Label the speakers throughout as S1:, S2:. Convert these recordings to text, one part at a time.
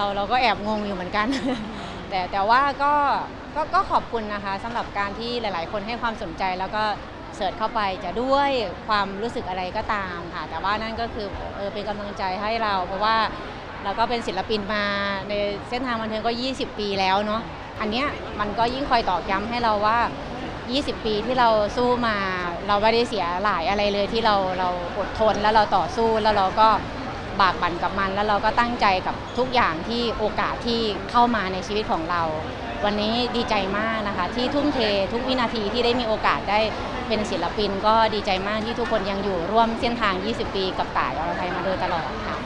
S1: เราเราก็แอบงงอยู่เหมือนกัน แต่แต่ว่าก็ก็ก็ขอบคุณนะคะสำหรับการที่หลาย ๆ คนให้ความสนใจแล้วก็เสิร์ชเข้าไปจะด้วยความรู้สึกอะไรก็ตามค่ะ แต่ว่านั่นก็คือเออเป็นกำลังใจให้เรา เพราะว่าเราก็เป็นศิลปินมาในเส้นทางบันเทิงก็ 20 ปีแล้วเนาะอันเนี้ยมันก็ยิ่งคอยตอกย้ำให้เราว่า 20 ปีที่เราสู้มา เราไม่ได้เสียหลายอะไรเลยที่เราเราอดทนแล้วเราต่อสู้แล้วเราก็ บากบั่นกับมัน แล้วเราก็ตั้งใจกับทุกอย่างที่โอกาสที่เข้ามาในชีวิตของเรา วันนี้ดีใจมากนะคะ ที่ทุ่มเททุกวินาทีที่ได้มีโอกาสได้เป็นศิลปิน ก็ดีใจมากที่ทุกคนยังอยู่ร่วมเส้นทาง 20 ปีกับต่ายอรไทยมาโดยตลอดค่ะ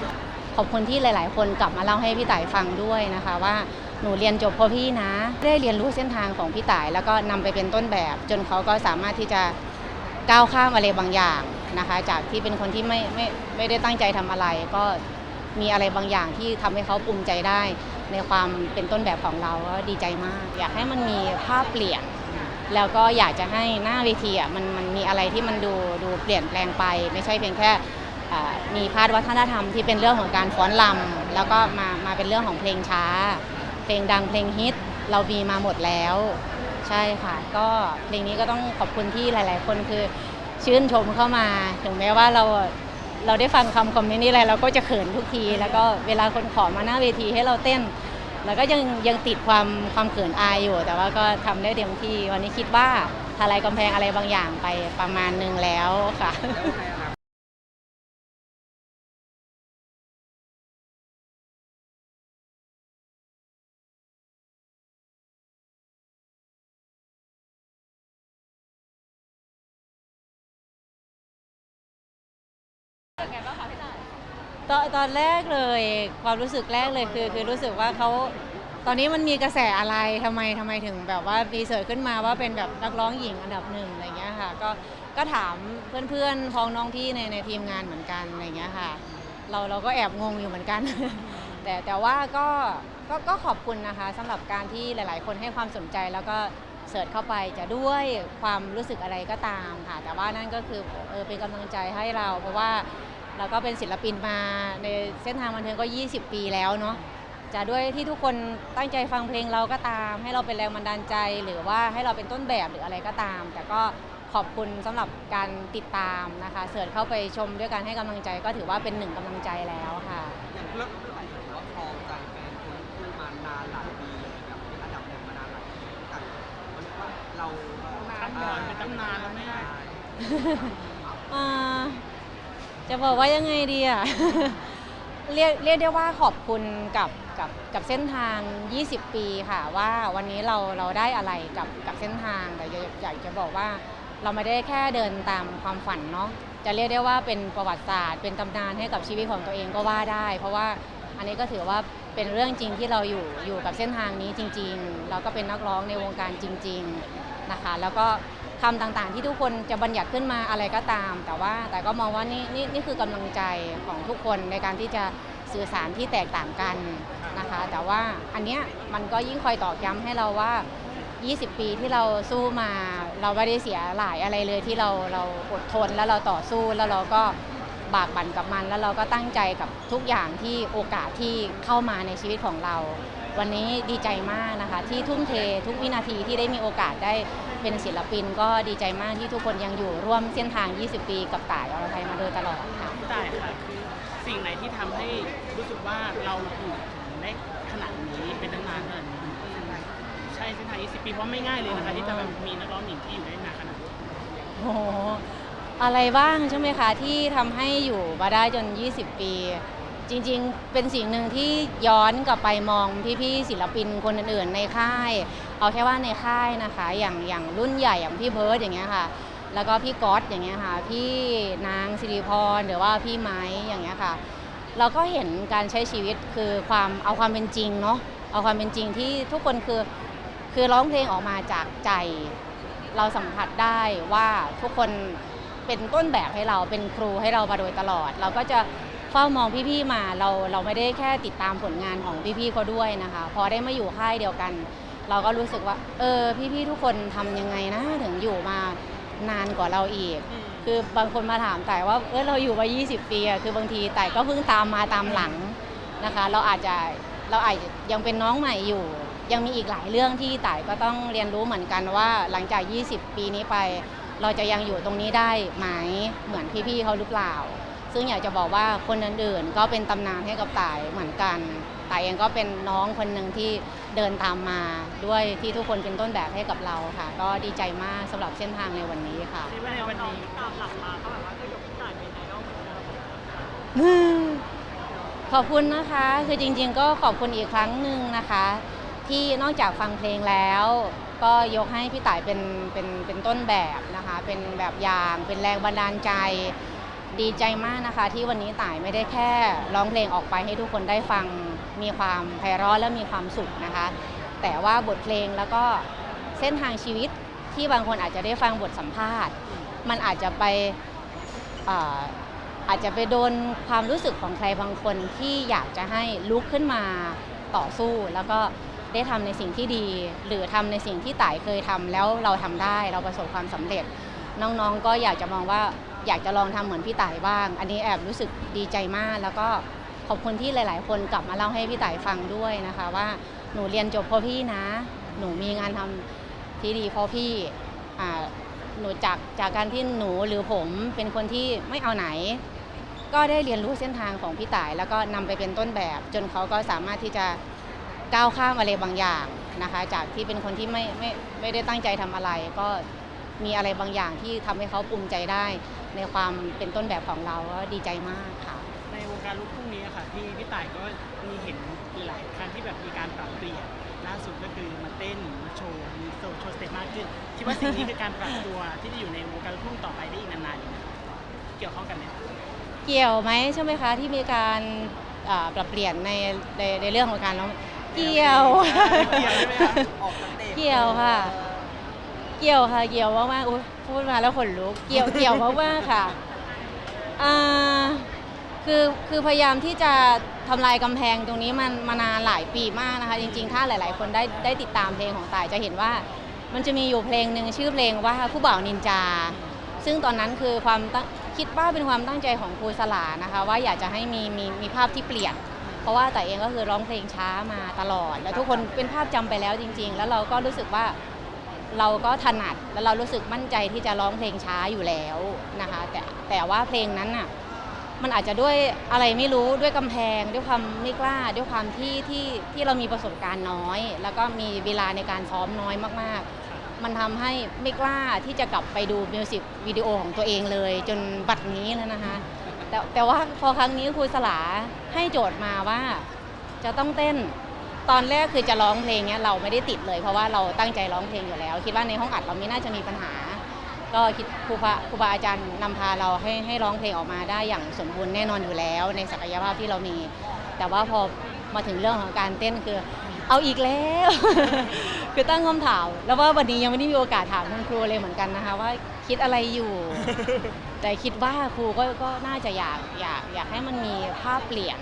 S1: ขอบคุณที่หลาย ๆ คนกลับมาเล่าให้พี่ต่ายฟังด้วยนะคะว่าหนูเรียนจบเพราะพี่นะ ได้เรียนรู้เส้นทางของพี่ต่าย แล้วก็นำไปเป็นต้นแบบ จนเขาก็สามารถที่จะก้าวข้ามอะไรบางอย่าง นะคะ จากที่เป็นคนที่ไม่ไม่ไม่ได้ตั้งใจทำอะไร ก็มีอะไรบางอย่างที่ทำให้เขาภูมิใจได้ในความเป็นต้นแบบของเราก็ดีใจมาก อยากให้มันมีภาพเปลี่ยน แล้วก็อยากจะให้หน้าเวทีอะมันมันมีอะไรที่มันดูดูเปลี่ยนแปลงไป ไม่ใช่เพียงแค่มีพาดวัฒนธรรมที่เป็นเรื่องของการฟ้อนลำแล้วก็มามาเป็นเรื่องของเพลงช้า เพลงดังเพลงฮิตเรามีมาหมดแล้ว ใช่ค่ะ ก็เพลงนี้ก็ต้องขอบคุณที่หลาย ๆ คนคือ ชื่นชมเข้ามา ถึงแม้ว่าเราเราได้ฟังคำคอมเมนต์นี้อะไรเราก็จะเขินทุกที แล้วก็เวลาคนขอมาหน้าเวทีให้เราเต้นเราก็ยังยังติดความความเขินอายอยู่ แต่ว่าก็ทำได้เต็มที่วันนี้คิดว่าทลายกำแพงอะไรบางอย่างไปประมาณหนึ่งแล้วค่ะ ตอนตอนแรกเลยความรู้สึกแรกเลยคือคือรู้สึกว่าเขาตอนนี้มันมีกระแสอะไรทำไมทำไมถึงแบบว่ามีเสิร์ชขึ้นมาว่าเป็นแบบนักร้องหญิงอันดับหนึ่งอะไรเงี้ยค่ะก็ก็ถามเพื่อนๆพ้องน้องพี่ในในทีมงานเหมือนกันอะไรเงี้ยค่ะ เราเราก็แอบงงอยู่เหมือนกัน แต่แต่ว่าก็ก็ก็ขอบคุณนะคะสำหรับการที่หลาย ๆ คนให้ความสนใจแล้วก็เสิร์ชเข้าไปจะด้วยความรู้สึกอะไรก็ตามค่ะ แต่ว่านั่นก็คือเออเป็นกำลังใจให้เรา เพราะว่า เราก็เป็นศิลปินมาในเส้นทางบันเทิงก็ 20 ปีแล้วเนาะจะด้วยที่ทุกคนตั้งใจฟังเพลงเราก็ตาม ให้เราเป็นแรงบันดาลใจ หรือว่าให้เราเป็นต้นแบบหรืออะไรก็ตาม แต่ก็ขอบคุณสำหรับการติดตามนะคะ เสิร์ชเข้าไปชมด้วยการให้กำลังใจก็ถือว่าเป็นหนึ่งกำลังใจแล้วค่ะ
S2: อย่างเรื่องเรื่องไหนถือว่าครองใจแฟนคนคู่มานานหลายปีเลยแบบเป็นอันดับหนึ่งมานานหลายปีแต่มันเรียกว่าเรา
S3: ตำนานเป็นตำนานแล้วแม่
S1: อ่า จะบอกว่ายังไงดีอะเรียกเรียกได้ว่าขอบคุณกับกับกับเส้นทาง 20 ปีค่ะ ว่าวันนี้เราเราได้อะไรกับกับเส้นทางแต่อยากอยากจะบอกว่าเราไม่ได้แค่เดินตามความฝันเนาะจะเรียกได้ว่าเป็นประวัติศาสตร์ เป็นตำนานให้กับชีวิตของตัวเองก็ว่าได้ เพราะว่าอันนี้ก็ถือว่าเป็นเรื่องจริงที่เราอยู่อยู่กับเส้นทางนี้จริง ๆ เราก็เป็นนักร้องในวงการจริง ๆนะคะ แล้วก็ คำต่างๆ ที่ทุกคนจะบัญญัติขึ้นมาอะไรก็ตาม แต่ว่าแต่ก็มองว่านี่นี่นี่คือกำลังใจของทุกคนในการที่จะสื่อสารที่แตกต่างกันนะคะ แต่ว่าอันเนี้ยมันก็ยิ่งคอยตอกย้ำให้เราว่า 20 ปีที่เราสู้มาเราไม่ได้เสียหลายอะไรเลยที่เราเราอดทนแล้วเราต่อสู้แล้วเราก็บากบั่นกับมันแล้วเราก็ตั้งใจกับทุกอย่างที่โอกาสที่เข้ามาในชีวิตของเรา วันนี้ดีใจมากนะคะ ที่ทุ่มเททุกวินาทีที่ได้มีโอกาสได้ เป็นศิลปินก็ดีใจมากที่ทุกคนยังอยู่ร่วมเส้นทาง 20 ปีกับต่ายอรไทยมาโดยตลอดค่ะ
S3: พี่ต่ายค่ะคือสิ่งไหนที่ทำให้รู้สึกว่าเราอยู่ถึงได้ขนาดนี้เป็นตั้งนานขนาดนี้ใช่เส้นทาง 20 ปีเพราะไม่ง่ายเลยนะคะที่จะแบบมีนักร้องหญิงที่อยู่ได้นานขนาดนี้
S1: โอ้โหอะไรบ้างใช่ไหมคะที่ทำให้อยู่มาได้จน 20 ปีจริงๆ เป็นสิ่งหนึ่งที่ย้อนกลับไปมองพี่ๆศิลปินคนอื่นๆ ในค่าย เอาแค่ว่าในค่ายนะคะ อย่างอย่างรุ่นใหญ่อย่างพี่เบิร์ดอย่างเงี้ยค่ะ แล้วก็พี่ก๊อตอย่างเงี้ยค่ะ พี่นางสิริพรหรือว่าพี่ไม้อย่างเงี้ยค่ะ เราก็เห็นการใช้ชีวิตคือความเอาความเป็นจริงเนาะเอาความเป็นจริงที่ทุกคนคือคือร้องเพลงออกมาจากใจ เราสัมผัสได้ว่าทุกคนเป็นต้นแบบให้เราเป็นครูให้เรามาโดยตลอด เราก็จะเฝ้ามองพี่ๆมาเราเราไม่ได้แค่ติดตามผลงานของพี่ๆเขาด้วยนะคะ พอได้มาอยู่ค่ายเดียวกัน เราก็รู้สึกว่า เออ พี่ ๆ ทุกคนทำยังไงนะ ถึงอยู่มานานกว่าเราอีก คือบางคนมาถามแต่ว่า เออเราอยู่มา 20 ปีอะคือบางทีแต่ก็เพิ่งตามมาตามหลังนะคะ เราอาจจะเราอาจจะยังเป็นน้องใหม่อยู่ ยังมีอีกหลายเรื่องที่ต่ายก็ต้องเรียนรู้เหมือนกันว่า หลังจาก 20 ปีนี้ไป เราจะยังอยู่ตรงนี้ได้ไหมเหมือนพี่ๆเขาหรือเปล่า ซึ่งอยากจะบอกว่าคนอื่นๆก็เป็นตำนานให้กับต่ายเหมือนกันต่ายเองก็เป็นน้องคนหนึ่งที่เดินตามมาด้วยที่ทุกคนเป็นต้นแบบให้กับเราค่ะ ก็ดีใจมากสำหรับเส้นทางในวันนี้ค่ะ
S3: ในวันนี้
S4: ตามหลักมาก็แบบว่าก็ยกต่ายเป็นไอดอลเหมือ
S1: ขอบคุณนะคะ คือจริงๆ ก็ขอบคุณอีกครั้งหนึ่งนะคะ ที่นอกจากฟังเพลงแล้ว ก็ยกให้พี่ต่ายเป็นเป็นเป็นต้นแบบนะคะ เป็นแบบอย่างเป็นแรงบันดาลใจ ดีใจมากนะคะ ที่วันนี้ต่ายไม่ได้แค่ร้องเพลงออกไปให้ทุกคนได้ฟังมีความไพเราะและมีความสุขนะคะ แต่ว่าบทเพลงแล้วก็เส้นทางชีวิตที่บางคนอาจจะได้ฟังบทสัมภาษณ์ มันอาจจะไปอาอาจจะไปโดนความรู้สึกของใครบางคนที่อยากจะให้ลุกขึ้นมาต่อสู้ แล้วก็ได้ทำในสิ่งที่ดี หรือทำในสิ่งที่ต่ายเคยทำแล้วเราทำได้เราประสบความสำเร็จ น้องๆ ก็อยากจะมองว่า อยากจะลองทำเหมือนพี่ต่ายบ้าง อันนี้แอบรู้สึกดีใจมาก แล้วก็ขอบคุณที่หลาย ๆ คนกลับมาเล่าให้พี่ต่ายฟังด้วยนะคะ ว่าหนูเรียนจบเพราะพี่นะ หนูมีงานทำที่ดีเพราะพี่หนูจากจากการที่หนูหรือผมเป็นคนที่ไม่เอาไหน ก็ได้เรียนรู้เส้นทางของพี่ต่าย แล้วก็นำไปเป็นต้นแบบ จนเขาก็สามารถที่จะก้าวข้ามอะไรบางอย่างนะคะ จากที่เป็นคนที่ไม่ไม่ไม่ได้ตั้งใจทำอะไร ก็มีอะไรบางอย่างที่ทำให้เขาภูมิใจได้ ในความเป็นต้นแบบของเราก็ดีใจมากค่ะ
S3: ในวงการลูกทุ่งนี้อะค่ะพี่พี่ต่ายก็มีเห็นหลายครั้งที่แบบมีการปรับเปลี่ยนล่าสุดก็คือมาเต้นมาโชว์มีโชว์โชว์สเต็ปมากขึ้นคิดว่าสิ่งนี้คือการปรับตัวที่จะอยู่ในวงการลูกทุ่งต่อไปได้อีกนานๆอยู่ไหมครับเกี่ยวข้องกันไหม
S1: เกี่ยวไหมใช่ไหมคะที่มีการอ่าปรับเปลี่ยนในในในเรื่องของการร้องเกี่ยว
S3: เกี่ยวใช่ไหมคะ
S2: ออกสเต็ป
S1: เกี่ยวค่ะเกี่ยวค่ะเกี่ยวมากๆอุ๊ย พูดมาแล้วขนลุกเกี่ยวเกี่ยวมากๆค่ะอ่าคือคือพยายามที่จะทำลายกำแพงตรงนี้มันมานานหลายปีมากนะคะ จริง ๆ ถ้าหลาย ๆ คนได้ได้ติดตามเพลงของต่ายจะเห็นว่า มันจะมีอยู่เพลงหนึ่งชื่อเพลงว่าผู้บ่าวนินจา ซึ่งตอนนั้นคือความคิดว่าเป็นความตั้งใจของครูสลานะคะ ว่าอยากจะให้มีมีมีภาพที่เปลี่ยน เพราะว่าแต่เองก็คือร้องเพลงช้ามาตลอด แล้วทุกคนเป็นภาพจำไปแล้วจริง ๆ แล้วเราก็รู้สึกว่า เราก็ถนัดแล้วเรารู้สึกมั่นใจที่จะร้องเพลงช้าอยู่แล้วนะคะแต่แต่ว่าเพลงนั้นน่ะมันอาจจะด้วยอะไรไม่รู้ด้วยกำแพง ด้วยความไม่กล้า ด้วยความที่ที่ที่เรามีประสบการณ์น้อย แล้วก็มีเวลาในการซ้อมน้อยมากๆ มันทำให้ไม่กล้าที่จะกลับไปดูมิวสิกวิดีโอของตัวเองเลย จนบัดนี้แล้วนะคะแต่แต่ว่าพอครั้งนี้ครูสลาให้โจทย์มาว่าจะต้องเต้น ตอนแรกคือจะร้องเพลงเนี้ยเราไม่ได้ติดเลย เพราะว่าเราตั้งใจร้องเพลงอยู่แล้ว คิดว่าในห้องอัดเราไม่น่าจะมีปัญหา ก็คิดครูพระครูบาอาจารย์นำพาเราให้ให้ร้องเพลงออกมาได้อย่างสมบูรณ์แน่นอนอยู่แล้ว ในศักยภาพที่เรามี แต่ว่าพอมาถึงเรื่องของการเต้นคือ เอาอีกแล้ว คือตั้งคำถามแล้วว่าวันนี้ยังไม่ได้มีโอกาสถามคุณครูเลยเหมือนกันนะคะว่าคิดอะไรอยู่ แต่คิดว่าครูก็ก็น่าจะอยากอยากอยากให้มันมีภาพเปลี่ยน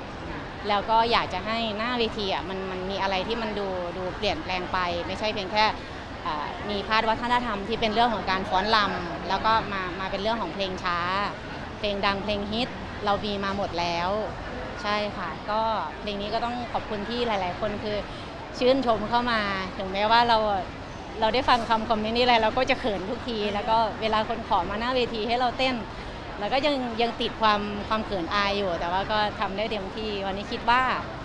S1: แล้วก็อยากจะให้หน้าเวทีอะมันมันมีอะไรที่มันดูดูเปลี่ยนแปลงไป ไม่ใช่เพียงแค่มีพาดวัฒนธรรมที่เป็นเรื่องของการฟ้อนรำแล้วก็มามาเป็นเรื่องของเพลงช้า เพลงดังเพลงฮิตเรามีมาหมดแล้ว ใช่ค่ะ ก็เพลงนี้ก็ต้องขอบคุณที่หลาย ๆ คนคือชื่นชมเข้ามา ถึงแม้ว่าเราเราได้ฟังคำคอมเมนต์นี้อะไรเราก็จะเขินทุกที แล้วก็เวลาคนขอมาหน้าเวทีให้เราเต้น แล้วก็ยังยังติดความความเขินอายอยู่ แต่ว่าก็ทำได้เต็มที่ วันนี้คิดว่า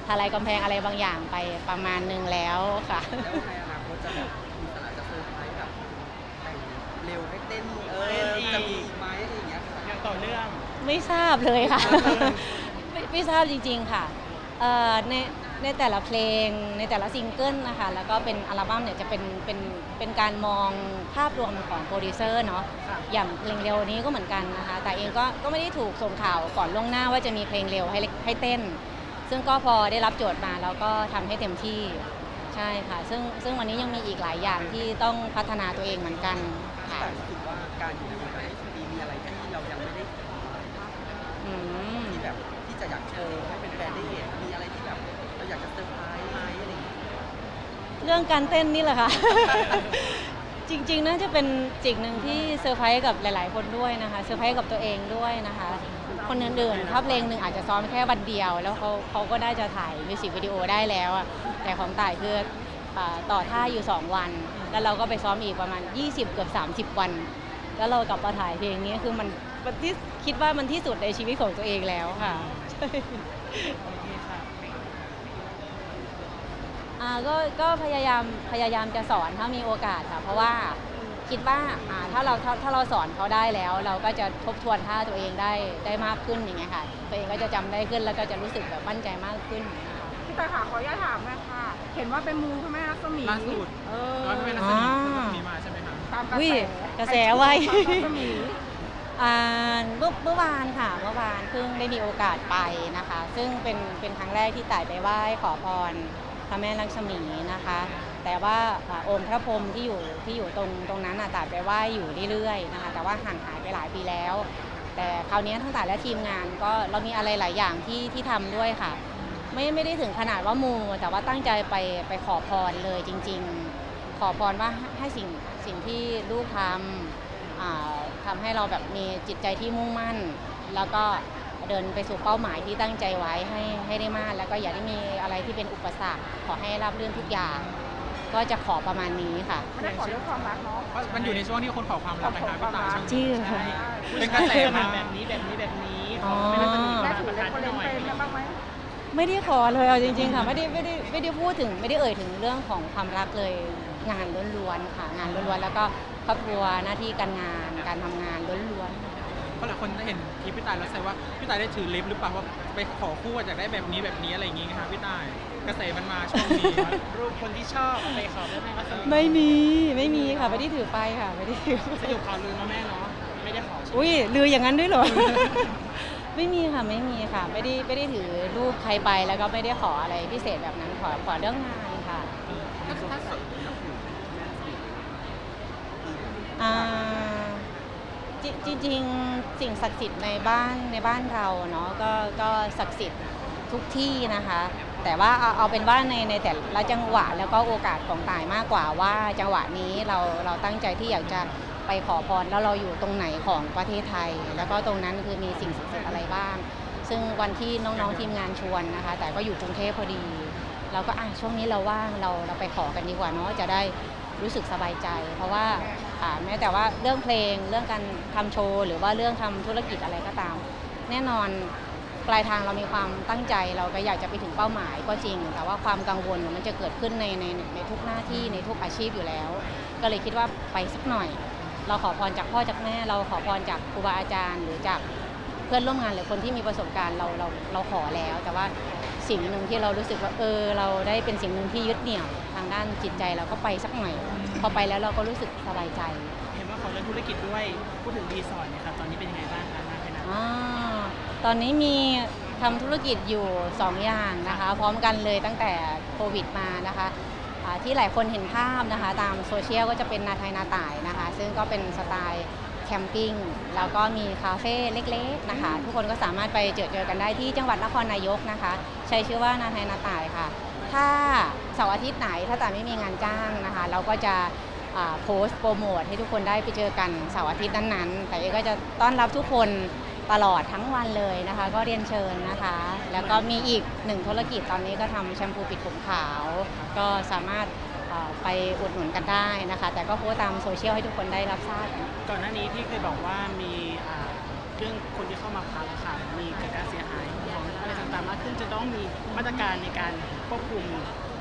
S1: ทลายกำแพงอะไรบางอย่างไปประมาณหนึงแล้วค่ะ
S2: แล้วในอนาคตจะแบบมีสลาจะเซอร์ไพรส์แบบแต่งเร็วให้เต้นเออจะมีอีกไหมอะไรอย่างเงี้ยค่ะ
S3: อย่างต่อเนื่อง
S1: ไม่ทราบเลยค่ะ ไม่ไม่ทราบจริง ๆ ค่ะเอ่อใน ในแต่ละเพลงในแต่ละซิงเกิลนะคะแล้วก็เป็นอัลบั้มเนี่ยจะเป็นเป็นเป็นการมองภาพรวมของโปรดิวเซอร์เนาะ
S3: ค่ะ
S1: อย่างเพลงเร็วนี้ก็เหมือนกันนะคะแต่เองก็ก็ไม่ได้ถูกส่งข่าวก่อนล่วงหน้าว่าจะมีเพลงเร็วให้ให้เต้น ซึ่งก็พอได้รับโจทย์มาแล้วก็ทำให้เต็มที่ใช่ค่ะ ซึ่งซึ่งวันนี้ยังมีอีกหลายอย่างที่ต้องพัฒนาตัวเองเหมือนกันค่ะ
S2: แต่รู้สึกว่าการอยู่ในวงการ20ปีมีอะไรที่เรายังไม่ได้
S1: อืม
S2: ที่แบบที่จะอยากโชว์ให้เป็นแฟนๆได้เห็น ซอร์ไพรส์ไหมอะไรอย่างเงี้ย
S1: เรื่องการเต้นนี่แหละค่ะ จริงๆน่าจะเป็นสิ่งหนึ่งที่เซอร์ไพรส์กับหลายๆ คนด้วยนะคะเซอร์ไพรส์กับตัวเองด้วยนะคะ คนอื่นๆถ้าเพลงหนึ่งอาจจะซ้อมแค่วันเดียว แล้วเขาเขาก็น่าจะถ่ายมิวสิกวิดีโอได้แล้วอะแต่ของต่ายคืออ่าต่อท่าอยู่ 2 วัน แล้วเราก็ไปซ้อมอีกประมาณ 20 เกือบ 30 วัน แล้วเรากลับมาถ่ายเพลงนี้คือมันมันที่คิดว่ามันที่สุดในชีวิตของตัวเองแล้วค่ะ
S3: โอเคค่ะ
S1: อ่าก็ก็พยายามพยายามจะสอนถ้ามีโอกาสค่ะเพราะว่าคิดว่าอ่าถ้าเราถ้าถ้าเราสอนเขาได้แล้ว เราก็จะทบทวนท่าตัวเองได้ได้มากขึ้นอย่างเงี้ยค่ะ ตัวเองก็จะจำได้ขึ้นแล้วก็จะรู้สึกแบบมั่นใจมากขึ้นอย่างเงี้ยค่ะ
S4: พี่ตายค่ะขออนุญาตถามหนะค่ะเห็นว่าเป็นมูพระแม่รัศมี
S5: ล่าสุด
S4: เออ
S5: ก็เป็นลักษณะมีมาใช่ไหมคะ
S4: ตามกระ
S1: อุ้
S4: แส
S1: ยกระแสไว
S4: รัศมี
S1: อ่าเมื่อเมื่อวานค่ะเมื่อวานเพิ่งได้มีโอกาสไปนะคะ ซึ่งเป็นเป็นครั้งแรกที่ต่ายไปไหว้ขอพร พระแม่ลักษมีนะคะ แต่ว่าองค์พระพรหมที่อยู่ที่อยู่ตรงตรงนั้นน่ะต่ายไปไหว้อยู่เรื่อยๆนะคะแต่ว่าห่างหายไปหลายปีแล้ว แต่คราวนี้ทั้งแต่และทีมงานก็เรามีอะไรหลายอย่างที่ที่ทำด้วยค่ะ ไม่ไม่ได้ถึงขนาดว่ามูแต่ว่าตั้งใจไปไปขอพรเลยจริง ๆ ขอพรว่าให้สิ่งสิ่งที่ลูกทำทำให้เราแบบมีจิตใจที่มุ่งมั่น แล้วก็ เดินไปสู่เป้าหมายที่ตั้งใจไว้ให้ให้ได้มาก แล้วก็อย่าได้มีอะไรที่เป็นอุปสรรคขอให้รับเรื่องทุกอย่าง ก็จะขอประมาณนี้ค่ะ
S4: ไม่ได้ขอเรื่องความรักเนาะ
S5: เพราะมันอยู่ในช่วงที่คนขอความรักนะคะพี่ตายช่วง
S1: จริ
S5: นี้
S1: งค่ะ
S5: เป็นกระแสมา
S3: แบบนี้แบบนี้แบบนี้ข
S1: อ๋
S3: อ
S1: อ
S3: ไม่ได้สนิท
S4: แม่
S3: มา
S4: ถือ
S3: ประ
S4: เล่
S3: ทาน
S4: นคน
S3: ห
S4: เล่น
S3: น่อย
S4: เป็นกันบ้างไหม
S1: ไม่ได้ขอเลยเอาจริง ๆ ค่ะไม่ได้ไม่ได้ไม่ได้พูดถึงไม่ได้เอ่ยถึงเรื่องของความรักเลยงานล้วนๆค่ะ งานล้วนๆแล้วก็ครอบครัวหน้าที่การงานการทำงานล้วนๆ
S5: เพราะหลายคนได้เห็นคลิปพี่ตายแล้วใส่ว่าพี่ตายได้ถือลิฟต์หรือเปล่าว่าไปขอคู่อยากได้แบบนี้แบบนี้อะไรอย่างงี้ไงคะพี่ตายกระแสมันมาช่วงนี้
S3: รูปคนที่ชอบไปขอพระแม่รัศมี
S1: ไม่มีไม่มีค่ะไม่ได้ถือไปค่ะไม่ได้ถือ
S3: สยบข่าวลือมาแม่เนาะไม่ได้ขอใช่ไหม
S1: อุ้ยลืออย่างนั้นด้วยเหรอ ไม่มีค่ะไม่มีค่ะ ไม่ได้ไม่ได้ถือรูปใครไปแล้วก็ไม่ได้ขออะไรพิเศษแบบนั้นขอขอเรื่องงานค่ะ
S2: ถ้าถ้าใส่นับถือแม่สี
S1: อ่า จริงๆสิ่งศักดิ์สิทธิ์ในบ้านในบ้านเราเนาะก็ก็ศักดิ์สิทธิ์ทุกที่นะคะ แต่ว่าเอาเอาเป็นว่าในในแต่ละจังหวะแล้วก็โอกาสของตายมากกว่าว่าจังหวะนี้เราเราตั้งใจที่อยากจะไปขอพรแล้วเราอยู่ตรงไหนของประเทศไทย แล้วก็ตรงนั้นคือมีสิ่งศักดิ์สิทธิ์อะไรบ้าง ซึ่งวันที่น้องๆทีมงานชวนนะคะ แต่ก็อยู่กรุงเทพพอดี เราก็อะช่วงนี้เราว่างเราเราไปขอกันดีกว่าเนาะจะได้รู้สึกสบายใจ เพราะว่าอ่า แม้แต่ว่าเรื่องเพลงเรื่องการทำโชว์ หรือว่าเรื่องทำธุรกิจอะไรก็ตาม แน่นอนปลายทางเรามีความตั้งใจเราก็อยากจะไปถึงเป้าหมายก็จริง แต่ว่าความกังวลมันจะเกิดขึ้นในในในทุกหน้าที่ในทุกอาชีพอยู่แล้ว ก็เลยคิดว่าไปสักหน่อย เราขอพรจากพ่อจากแม่ เราขอพรจากครูบาอาจารย์ หรือจากเพื่อนร่วมงานหรือคนที่มีประสบการณ์เราเราเราขอแล้ว แต่ว่า สิ่งหนึ่งที่เรารู้สึกว่าเออ เราได้เป็นสิ่งหนึ่งที่ยึดเหนี่ยวทางด้านจิตใจเราก็ไปสักหน่อยพอไปแล้วเราก็รู้สึกสบายใจ
S3: เห็นว่าขอเรื่องธุรกิจด้วยพูดถึงรีสอร์ทเนี่ยครับตอนนี้เป็นยังไงบ้างคะนาเพนัน
S1: อาตอนนี้มีทำธุรกิจอยู่ 2 อย่างนะคะ พร้อมกันเลยตั้งแต่โควิดมานะคะอ่าที่หลายคนเห็นภาพนะคะ ตามโซเชียลก็จะเป็นนาไทยนาต่ายนะคะ ซึ่งก็เป็นสไตล์ แคมปิ้งแล้วก็มีคาเฟ่เล็กๆนะคะ ทุกคนก็สามารถไปเจอเจอกันได้ที่จังหวัดนครนายกนะคะ ใช้ชื่อว่านาไทยนาต่ายค่ะ ถ้าเสาร์อาทิตย์ไหนถ้าแต่ไม่มีงานจ้างนะคะ เราก็จะอ่าโพสต์โปรโมทให้ทุกคนได้ไปเจอกันเสาร์อาทิตย์นั้นๆ แต่เอก็จะต้อนรับทุกคนตลอดทั้งวันเลยนะคะ ก็เรียนเชิญนะคะ แล้วก็มีอีกหนึ่งธุรกิจตอนนี้ก็ทำแชมพูปิดผมขาว ก็สามารถเอ่อ ไปอุดหนุนกันได้นะคะ แต่ก็โพสต์ตามโซเชียลให้ทุกคนได้รับทราบกัน
S3: ก่อนหน้านี้ที่เคยบอกว่ามีอ่าเรื่องคนที่เข้ามาพักอะค่ะมีเกิดการเสียหายของอะไรต่างๆมากขึ้นจะต้องมีมาตรการในการควบคุม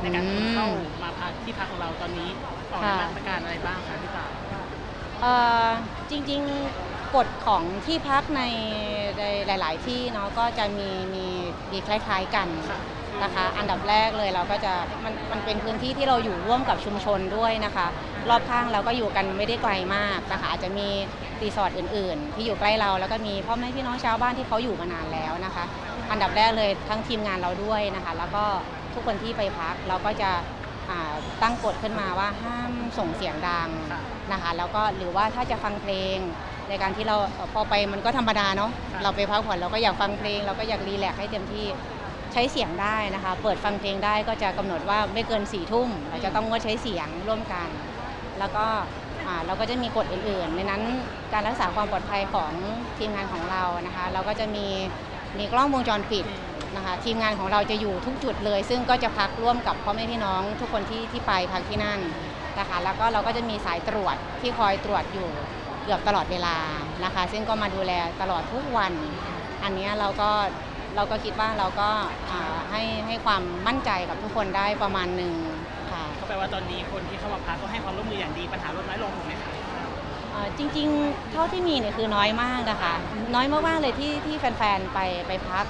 S3: ในการ
S1: อืม
S3: เข้ามาพักที่พักของเราตอนนี้ออกใน
S1: ค่ะ
S3: มาตรการอะไรบ้างคะพี่ตาย
S1: เอ่อจริงๆกฎของที่พักในในหลาย ๆ ที่เนาะก็จะมีมีมีคล้าย ๆ กัน
S3: ค่ะ
S1: นะคะ อันดับแรกเลยเราก็จะมันมันเป็นพื้นที่ที่เราอยู่ร่วมกับชุมชนด้วยนะคะ รอบข้างเราก็อยู่กันไม่ได้ไกลมากนะคะอาจจะมีรีสอร์ทอื่น ๆ ที่อยู่ใกล้เราแล้วก็มีพ่อแม่พี่น้องชาวบ้านที่เขาอยู่มานานแล้วนะคะ อันดับแรกเลยทั้งทีมงานเราด้วยนะคะ แล้วก็ทุกคนที่ไปพักเราก็จะตั้งกฎขึ้นมาว่าห้ามส่งเสียงดังนะคะแล้วก็หรือว่าถ้าจะฟังเพลงในการที่เราพอไปมันก็ธรรมดาเนาะเราไปพักผ่อนเราก็อยากฟังเพลง เราก็อยากรีแลกให้เต็มที่ ช้เสียงได้นะคะ เปิดฟังเพลงได้ก็จะกำหนดว่าไม่เกินสี่ทุ่มเราจะต้องงดใช้เสียงร่วมกัน แล้วก็เราก็จะมีกฎอื่นๆ ในนั้นการรักษาความปลอดภัยของทีมงานของเรานะคะ เราก็จะมีมีกล้องวงจรปิดนะคะ ทีมงานของเราจะอยู่ทุกจุดเลย ซึ่งก็จะพักร่วมกับพ่อแม่พี่น้อง ทุกคนที่ที่ไปพักที่นั่นนะคะ แล้วก็เราก็จะมีสายตรวจที่คอยตรวจอยู่เกือบตลอดเวลานะคะ ซึ่งก็มาดูแลตลอดทุกวัน อันนี้เราก็ เราก็คิดว่าเราก็อ่าให้ให้ความมั่นใจกับทุกคนได้ประมาณหนึ่งค่ะ
S3: ก็แปลว่าตอนนี้คนที่เข้ามาพักก็ให้ความร่วมมืออย่างดีปัญหาลดน้อยลงถูกไหมคะ
S1: เอ่อจริงๆ เท่าที่มีเนี่ยคือน้อยมากนะคะ น้อยมากๆเลยที่ที่แฟนๆ ไปไปพัก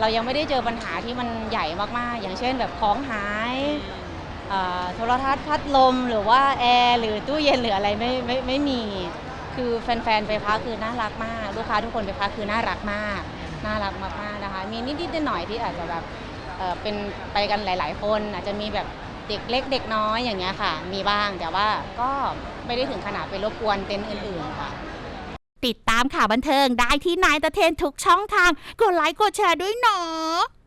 S1: เรายังไม่ได้เจอปัญหาที่มันใหญ่มากๆ อย่างเช่นแบบของหายเอ่อโทรทัศน์พัดลมหรือว่าแอร์หรือตู้เย็นหรืออะไรไม่ไม่ไม่มี คือแฟนๆ ไปพักคือน่ารักมาก ลูกค้าทุกคนไปพักคือน่ารักมาก น่ารักมากๆนะคะ มีนิดๆหน่อยๆที่อาจจะแบบเอ่อเป็นไปกันหลาย ๆ คน อาจจะมีแบบเด็กเล็กเด็กน้อยอย่างเงี้ยค่ะ มีบ้างแต่ว่าก็ไม่ได้ถึงขนาดไปรบกวนเต็นท์อื่นๆค่ะ
S6: ติดตามข่าวบันเทิงได้ที่นายตะเทนทุกช่องทาง กดไลค์กดแชร์ด้วยเนาะ